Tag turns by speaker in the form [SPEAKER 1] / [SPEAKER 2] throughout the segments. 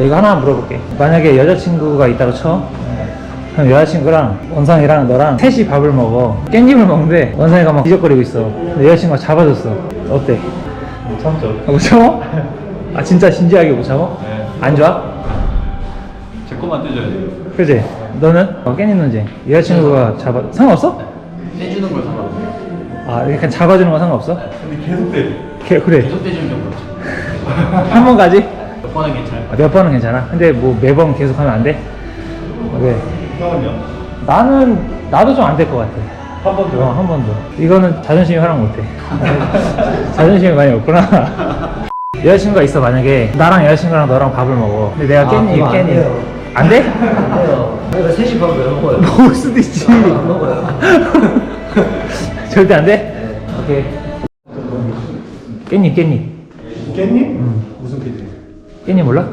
[SPEAKER 1] 이거 하나 물어볼게. 만약에 여자친구가 있다고 쳐. 그럼 여자친구랑 원상이랑 너랑 셋이 밥을 먹어. 깻잎을 먹는데 원상이가 막 뒤적거리고 있어. 근데 여자친구가 잡아줬어. 어때?
[SPEAKER 2] 참죠.
[SPEAKER 1] 아, 못 참어? 아 진짜 진지하게 못 참어?
[SPEAKER 2] 네.
[SPEAKER 1] 안 좋아?
[SPEAKER 2] 제 것만 떼줘야지.
[SPEAKER 1] 그지? 너는? 어, 깻잎 논쟁. 여자친구가 잡아 상관없어?
[SPEAKER 2] 떼주는 걸 상관없어요.
[SPEAKER 1] 아 이렇게 상관없는 건 상관없어?
[SPEAKER 2] 근데 계속 떼.
[SPEAKER 1] 개- 그래
[SPEAKER 2] 계속 떼주는 게 그렇지.
[SPEAKER 1] 한번 가지?
[SPEAKER 2] 몇 번은 괜찮아요.
[SPEAKER 1] 아, 몇 번은 괜찮아. 근데 뭐 매번 계속 하면 안 돼? 왜?
[SPEAKER 2] 형은요?
[SPEAKER 1] 나는 나도 좀 안 될 것 같아.
[SPEAKER 2] 한번
[SPEAKER 1] 어, 한 번도. 이거는 자존심이 활용 못해. 자존심이 많이 없구나. 여자친구가 있어, 만약에. 나랑 여자친구랑 너랑 밥을 먹어. 근데 내가 깻잎,
[SPEAKER 3] 그거 안
[SPEAKER 1] 깻잎.
[SPEAKER 3] 돼요.
[SPEAKER 1] 안 돼?
[SPEAKER 3] 내가 셋이 밥을 왜 먹어요?
[SPEAKER 1] 먹을 수도 있지.
[SPEAKER 3] 안 먹어요.
[SPEAKER 1] 절대 안 돼? 오케이. 깻잎, 깻잎.
[SPEAKER 4] 깻잎? 무슨 깻잎?
[SPEAKER 1] 깻잎 몰라?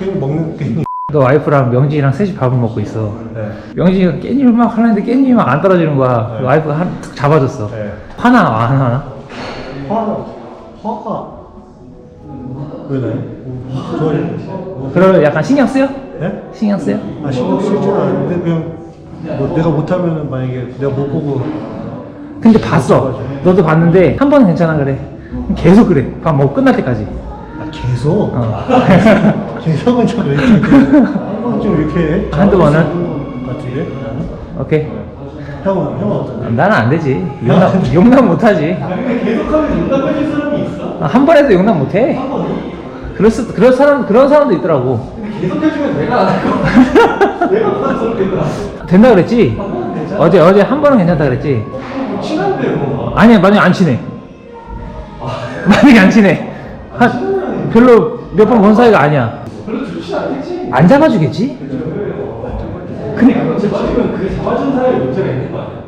[SPEAKER 4] 깻잎 먹는 깻잎.
[SPEAKER 1] 너 와이프랑 명진이랑 셋이 밥을 먹고 있어.
[SPEAKER 4] 네.
[SPEAKER 1] 명진이가 깻잎을 막 하려는데 깻잎이 막안 떨어지는 거야.
[SPEAKER 4] 네.
[SPEAKER 1] 와이프가 한, 툭 잡아줬어.
[SPEAKER 4] 네.
[SPEAKER 1] 화나, 안 화나?
[SPEAKER 4] 화, 화가 왜 나요? 좋아요.
[SPEAKER 1] 그러면 약간 신경 쓰여?
[SPEAKER 4] 네?
[SPEAKER 1] 신경 쓰여?
[SPEAKER 4] 아 신경 쓰진 않는데 그냥 뭐 내가 못하면은 만약에 내가 못 보고
[SPEAKER 1] 근데 봤어. 너도 봤는데 한 번은 괜찮아 그래. 계속 그래. 밥 먹고 끝날 때까지.
[SPEAKER 4] 아 계속
[SPEAKER 1] 어.
[SPEAKER 4] 계속은 좀왜 이렇게 좀 이렇게 해?
[SPEAKER 1] 한두 번은?
[SPEAKER 4] 같은데?
[SPEAKER 1] 오케이.
[SPEAKER 4] 형은 형은 어떤데?
[SPEAKER 1] 나는 안 되지. 용납, 용납 못 하지.
[SPEAKER 2] 계속하면 용납해줄 사람이 있어?
[SPEAKER 1] 아, 한 번에도 용납 못 해. 그럴 수, 그런 사람, 그런 사람도 있더라고.
[SPEAKER 2] 계속해주면 내가 안 내가 부담스럽겠다.
[SPEAKER 1] 된다 그랬지? 어제, 어제 한 번은 괜찮다 그랬지?
[SPEAKER 2] 친한데 뭐.
[SPEAKER 1] 아니야, 만약에 안 친해. 만약에 안 친해. 한, 별로 몇 번 본 사이가 아니야.
[SPEAKER 2] 별로 좋지 않겠지?
[SPEAKER 1] 안 잡아주겠지? 근데,
[SPEAKER 2] 제 맞으면 그 잡아준 사람이 문제가 있는 거 아니야?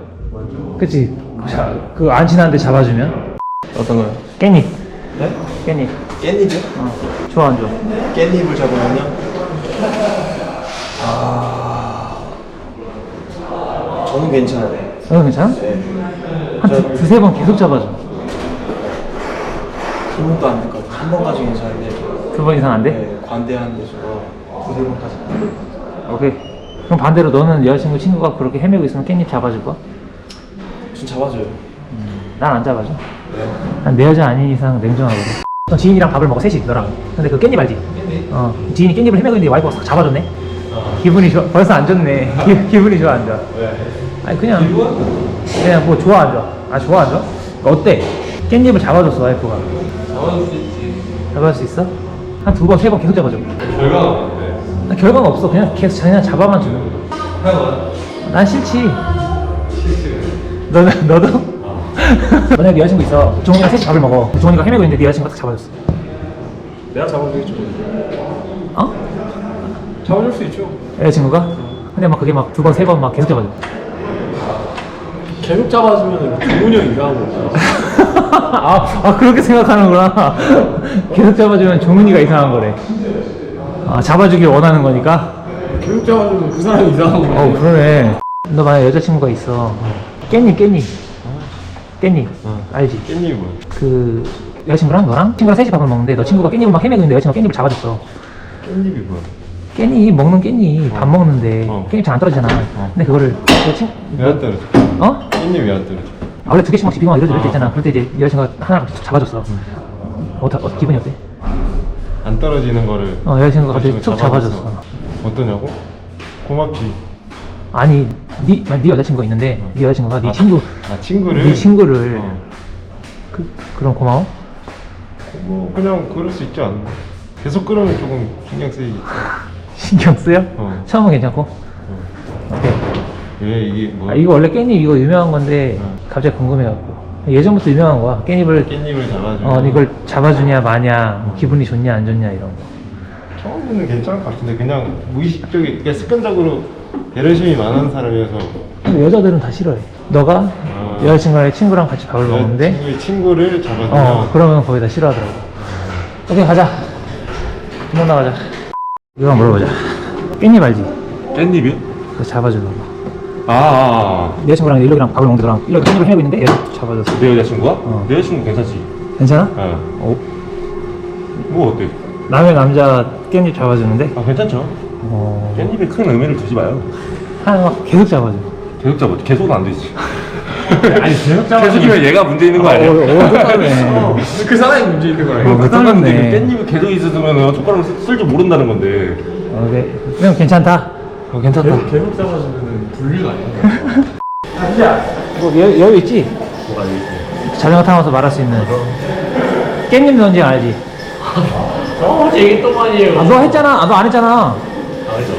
[SPEAKER 1] 그치. 자, 그안 친한데 잡아주면?
[SPEAKER 3] 어떤 거요?
[SPEAKER 1] 깻잎.
[SPEAKER 3] 네?
[SPEAKER 1] 깻잎.
[SPEAKER 3] 깻잎이요?
[SPEAKER 1] 어. 좋아, 안 좋아?
[SPEAKER 3] 깻잎을 잡으면요? 아... 저는 괜찮아요.
[SPEAKER 1] 어, 괜찮아?
[SPEAKER 3] 네.
[SPEAKER 1] 한 두, 두세 번 계속 잡아줘.
[SPEAKER 3] 한 번도 안될것 같아요. 한번 가지고 괜찮은데
[SPEAKER 1] 두 번 이상 안 돼?
[SPEAKER 3] 네, 관대한 여수가 두세 번까지
[SPEAKER 1] 오케이. 그럼 반대로 너는 여자친구 친구가 그렇게 헤매고 있으면 깻잎 잡아줄 거야?
[SPEAKER 3] 좀 잡아줘요.
[SPEAKER 1] 난 안 잡아줘.
[SPEAKER 3] 네.
[SPEAKER 1] 난 내 여자 아닌 이상 냉정하거든. 너 지인이랑 밥을 먹어 셋이 너랑. 근데 그 깻잎 알지? 어. 지인이 깻잎을 헤매고 있는데 와이프가 싹 잡아줬네. 기분이 좋아. 벌써 안 좋네. 기, 기분이 좋아 안 좋아?
[SPEAKER 2] 왜?
[SPEAKER 1] 아니 그냥 그냥 뭐 좋아 안 좋아? 아 좋아 안 좋아? 어때? 깻잎을 잡아줬어 와이프가.
[SPEAKER 2] 잡아줄 수 있지.
[SPEAKER 1] 잡아줄 수 있어? 한 두 번 세 번 계속 잡아줘.
[SPEAKER 2] 결과가 뭔데?
[SPEAKER 1] 아, 결과는 없어. 그냥 계속 그냥 잡아만 주는 거야. 난 싫지.
[SPEAKER 2] 실수.
[SPEAKER 1] 너는 너도? 만약에 여자친구 있어. 종훈이가 셋이 밥을 먹어. 종훈이가 헤매고 있는데 네 여자친구가 딱 잡아줬어.
[SPEAKER 2] 내가 잡아주겠죠.
[SPEAKER 1] 어?
[SPEAKER 2] 잡아줄 수 있죠.
[SPEAKER 1] 여자친구가? 근데 막 그게 막 두 번 세 번 막 계속 잡아줘.
[SPEAKER 2] 계속 잡아주면 형 이상한 거죠.
[SPEAKER 1] 아, 아 그렇게 생각하는구나. 계속 잡아주면 종훈이가 이상한 거래. 아 잡아주길 원하는 거니까.
[SPEAKER 2] 계속 잡아주면 그 사람이 이상한 거지.
[SPEAKER 1] 어 그러네. 너 만약 여자친구가 있어. 깻잎 깻잎. 깻잎. 알지?
[SPEAKER 2] 깻잎은?
[SPEAKER 1] 그 여자친구랑 너랑 친구랑 셋이 밥을 먹는데 너 친구가 깻잎을 막 헤매고 있는데 여자친구가 깻잎을 잡아줬어.
[SPEAKER 2] 깻잎이 뭐야?
[SPEAKER 1] 깻잎 먹는 깻잎 밥 먹는데
[SPEAKER 2] 어.
[SPEAKER 1] 깻잎 잘 안 떨어지잖아. 근데 그거를 너 친,
[SPEAKER 2] 왜안 떨어져?
[SPEAKER 1] 어?
[SPEAKER 2] 깻잎 왜안 떨어져?
[SPEAKER 1] 아, 원래 두 개씩 막 비비고 이럴 때 있잖아. 그럴 때 이제 여자친구가 하나를 툭 잡아줬어. 어, 어, 기분이 어때?
[SPEAKER 2] 안 떨어지는 거를
[SPEAKER 1] 어, 여자친구가 갑자기 툭 잡아줬어.
[SPEAKER 2] 어떠냐고? 고맙지.
[SPEAKER 1] 아니, 네, 아니, 네 여자친구가 있는데 네 여자친구가 네
[SPEAKER 2] 아,
[SPEAKER 1] 친구,
[SPEAKER 2] 아 친구를.
[SPEAKER 1] 네 친구를
[SPEAKER 2] 어.
[SPEAKER 1] 그, 그럼 고마워?
[SPEAKER 2] 뭐 그냥 그럴 수 있지 않나? 계속 그러면 조금 신경 쓰이지.
[SPEAKER 1] 신경 쓰여?
[SPEAKER 2] 어.
[SPEAKER 1] 처음은 괜찮고? 오케이.
[SPEAKER 2] 왜 이게 뭐?
[SPEAKER 1] 아, 이거 원래 깻잎 이거 유명한 건데
[SPEAKER 2] 어.
[SPEAKER 1] 갑자기 궁금해갖고 예전부터 유명한 거야. 깻잎을
[SPEAKER 2] 깻잎을 잡아주고.
[SPEAKER 1] 어, 이걸 잡아주냐 마냐, 뭐 기분이 좋냐 안 좋냐 이런 거.
[SPEAKER 2] 처음에는 괜찮을 것 같은데 그냥 무의식적이 그냥 습관적으로 배려심이 많은 사람이어서
[SPEAKER 1] 근데 여자들은 다 싫어해. 너가
[SPEAKER 2] 아.
[SPEAKER 1] 여자친구랑 친구랑 같이 밥을 먹는데
[SPEAKER 2] 친구의 친구를 잡아주면
[SPEAKER 1] 어, 그러면 거의 다 싫어하더라고. 오케이, 가자. 그만 나가자. 이거 한번 물어보자. 깻잎 알지?
[SPEAKER 2] 깻잎이요?
[SPEAKER 1] 그거 잡아주려고.
[SPEAKER 2] 아, 아,
[SPEAKER 1] 내 여자친구랑 일lok이랑 밥을 먹는데 너랑 일lok이 깻잎을 헤매고 있는데 얘를 잡아줬어.
[SPEAKER 2] 내 여자친구가?
[SPEAKER 1] 어.
[SPEAKER 2] 내 여자친구 괜찮지?
[SPEAKER 1] 괜찮아?
[SPEAKER 2] 어.
[SPEAKER 1] 어,
[SPEAKER 2] 뭐 어때?
[SPEAKER 1] 남의 남자 깻잎 잡아주는데
[SPEAKER 5] 아 괜찮죠?
[SPEAKER 1] 어...
[SPEAKER 5] 깻잎에 큰 의미를 두지 마요.
[SPEAKER 1] 하나 막 계속 잡아줘
[SPEAKER 5] 계속 잡아. 계속은 안 되지.
[SPEAKER 1] 아니 계속
[SPEAKER 5] 계속이면 얘가 문제 있는 거 아니야?
[SPEAKER 1] 오, 오, 똑같네
[SPEAKER 6] 그 사람이 문제 있는 거라.
[SPEAKER 1] 어,
[SPEAKER 5] 그 사람인데. 깻잎이 계속 있으면 젓가락을 쓸 줄 모른다는 건데.
[SPEAKER 1] 어, 네. 그럼 괜찮다
[SPEAKER 5] 어, 괜찮다.
[SPEAKER 6] 계속 잡아주면 분류가 아니야.
[SPEAKER 1] 뭐 여, 여유 있지?
[SPEAKER 6] 뭐가 있지?
[SPEAKER 1] 자전거 타면서 말할 수 있는 깻잎 논쟁 알지?
[SPEAKER 6] 어, 얘기 또 아니에요.
[SPEAKER 1] 아, 너 했잖아 아, 너 안 했잖아
[SPEAKER 6] 알죠.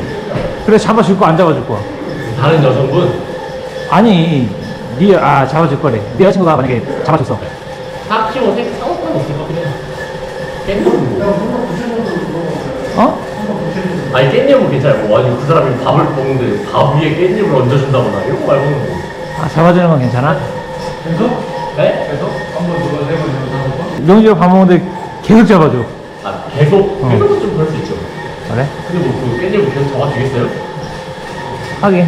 [SPEAKER 1] 그래 잡아줄 거 안 잡아줄 거야
[SPEAKER 6] 다른 여성분
[SPEAKER 1] 아니 네, 아 잡아줄 거래 네 여자친구가 만약에 잡아줬어
[SPEAKER 6] 딱히 뭐 생- 상관은 없을 것 같긴 해요. 깻잎은
[SPEAKER 1] 어?
[SPEAKER 6] 아니 깻잎은 괜찮아요. 뭐 아니 그 사람이 밥을 먹는데 밥 위에 깻잎을 얹어준다거나 이런 거 말고는 뭐.
[SPEAKER 1] 아 잡아주는 건 괜찮아?
[SPEAKER 6] 네? 계속? 한번 누가 해보면
[SPEAKER 1] 명지가 밥 먹는데 계속 잡아줘
[SPEAKER 6] 아 계속? 계속은 좀 그럴 수 있죠.
[SPEAKER 1] 그래?
[SPEAKER 6] 근데 뭐 그 깻잎을 계속 잡아주겠어요?
[SPEAKER 1] 하긴